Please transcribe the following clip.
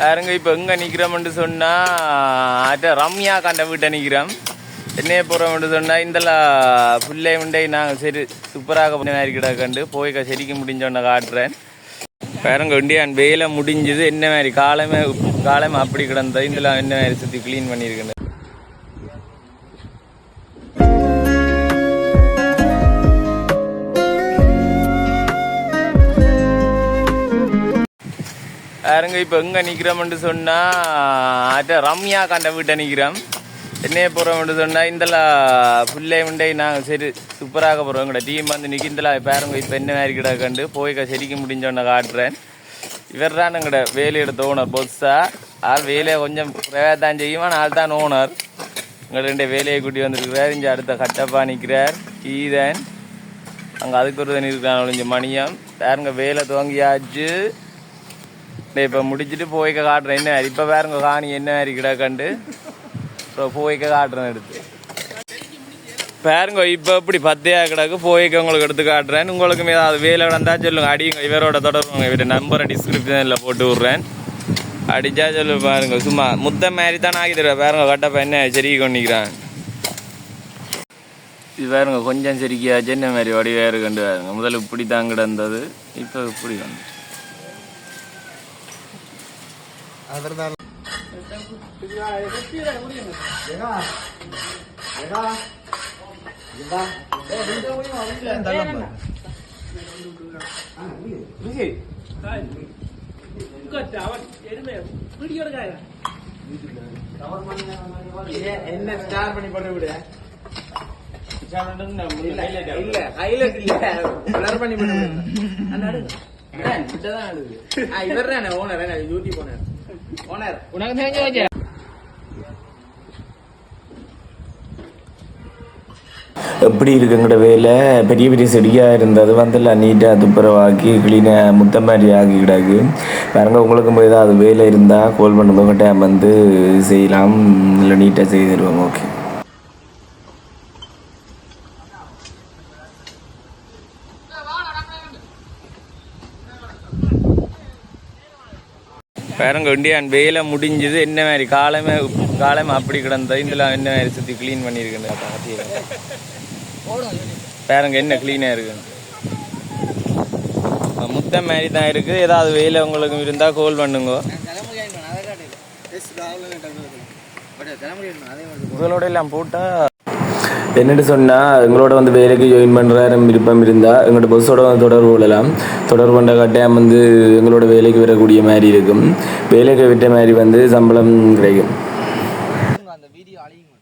பாருங்க இப்போ எங்கே நிற்கிறோம்னு சொன்னால் ரம்யா கண்ட வீட்டை நிற்கிறோம் என்னைய போகிறோம்னு சொன்னால் இந்தலாம் புள்ளை முண்டை நாங்கள் சரி சூப்பராக பண்ண கண்டு கிடக்கண்டு போய் செடிக்க முடிஞ்சோன்ன காட்டுறேன். பாருங்க இண்டியான் வேலை முடிஞ்சது என்ன மாதிரி காலமே காலமே அப்படி கிடந்தது இதில் என்ன மாதிரி சுற்றி க்ளீன் பண்ணியிருக்கேன் பாருங்க இப்போ எங்கே நிற்கிறோம்னு சொன்னால் ரம்யா கண்ட வீட்டை நிற்கிறோம் என்னைய போகிறோம்னு சொன்னால் இந்தலாம் புள்ளை உண்டை நாங்கள் சரி சூப்பராக போகிறோம் எங்களோட டீம் வந்து நிற்கிந்தலாம் பாருங்க இப்போ என்ன மாதிரி கிடக்கண்டு போய் செடிக்க முடிஞ்சோன்ன காட்டுறேன். இவர் தான் எங்களோட வேலையோட ஓனர் பொஸ்ஸா ஆள் வேலையை கொஞ்சம் தான் செய்யும் ஆனால் ஆள் தான் ஓனர் எங்கள் ரெண்டு வேலையை கூட்டி வந்திருக்கிறார். இங்கே அடுத்த கட்டப்பா நிற்கிறார் கீதன். அங்கே அதுக்கு ஒரு இருக்கான் ஒழிஞ்சு மணியம். பாருங்க வேலை துவங்கியாச்சு. இப்போ முடிச்சுட்டு போய்க்க காட்டுறேன் என்ன இப்போ பாருங்க காணி என்ன மாதிரி கிடக்கண்டு இப்போ போய்க்க காட்டுறேன் எடுத்து பாருங்க இப்போ இப்படி பத்தையா கிடக்கு போய்க்க உங்களுக்கு எடுத்து காட்டுறேன் உங்களுக்கு ஏதாவது வேலை வந்தா சொல்லுங்க அடிங்க இவரோட தொடர்புங்க இவரோட நம்பரை டிஸ்கிரிப்ஷனில் போட்டு விட்றேன் அடிச்சா சொல்லு பாருங்க சும்மா முத்த மாதிரி தான் ஆகி தருவேன் பாருங்க கட்டப்ப என்ன செருகி கொண்டிக்கிறான் இது பாருங்க கொஞ்சம் செருக்கியாச்சு என்ன மாதிரி வடிவாக இருக்குண்டு பாருங்க முதல்ல இப்படி தான் கிடந்தது இப்போ இப்படி வந்து என்ன ஸ்டார் பண்ணி போட்டு விடு இல்ல ஹைலைட் இல்ல கலர் பண்ணி போட்டு விடு இவர் தானே ஓனர் யூடியூப் ஓனர் எப்படி இருக்குங்கிற வேலை? பெரிய பெரிய செடியாக இருந்தது. வந்துலாம் நீட்டாக துப்புரவாக்கி க்ளீனாக முத்த மாதிரி ஆக்கி கிடாக்கு. பாருங்க உங்களுக்கும் ஏதாவது வேலை இருந்தால் கால் பண்ணுங்க. டைம் வந்து செய்யலாம். இல்லை நீட்டாக செய்து தருவோம். ஓகே பாருங்க இண்டியான் வேலை முடிஞ்சது. என்ன மாதிரி காலமே காலமே அப்படி கிடந்த இதில் என்ன மாதிரி சுற்றி க்ளீன் பண்ணியிருக்குன்னு பாருங்க என்ன க்ளீனாக இருக்குன்னு. முத்த மாதிரி தான் இருக்குது. ஏதாவது வேலை உங்களுக்கு இருந்தால் கோல் பண்ணுங்க. உங்களோட எல்லாம் போட்டால் என்னென்னு சொன்னால் எங்களோட வந்து வேலைக்கு ஜாயின் பண்ணுற விருப்பம் இருந்தால் எங்களோட பஸ்ஸோட வந்து தொடர்பு கொள்ளலாம். தொடர்பு கொண்ட கட்டாயம் வந்து எங்களோட வேலைக்கு வரக்கூடிய மாதிரி இருக்கும். வேலைக்கு விட்ட மாதிரி வந்து சம்பளம் கிடைக்கும். அந்த வீடியோ அழியுங்க.